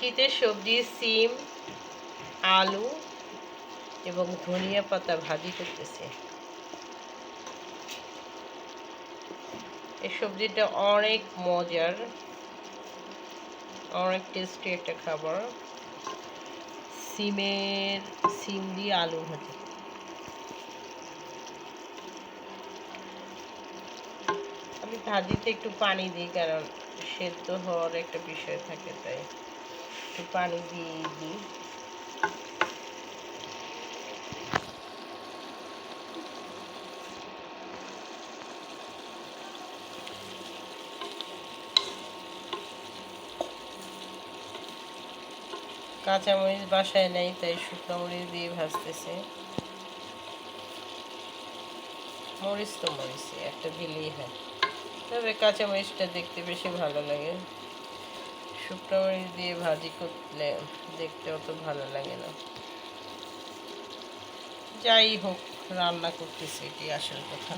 শীতের সবজি, সিম, আলু এবং ধনিয়া পাতা ভাজি করতেছে। এই সবজিটা অনেক মজার, অনেক টেস্টি একটা খাবার। সিমের, সিম দিয়ে আলু ভাজি। আমি ভাজিতে একটু পানি দিই কারণ সেদ্ধ হওয়ার একটা বিষয় থাকে, তাই। একটু পানি দিয়ে দিই কাঁচামরিচ বাসায় নেই, তাই শুকনো মরিচ দিয়ে ভাজতেছে। মরিচ তো মরিচই, একটা দিলেই হয়। তবে কাঁচামরিচটা দেখতে বেশি ভালো লাগে। শুকনো মরিচ দিয়ে ভাজি করলে দেখতে অত ভালো লাগে না। যাই হোক, রান্না করতেছি এটি আসল কথা।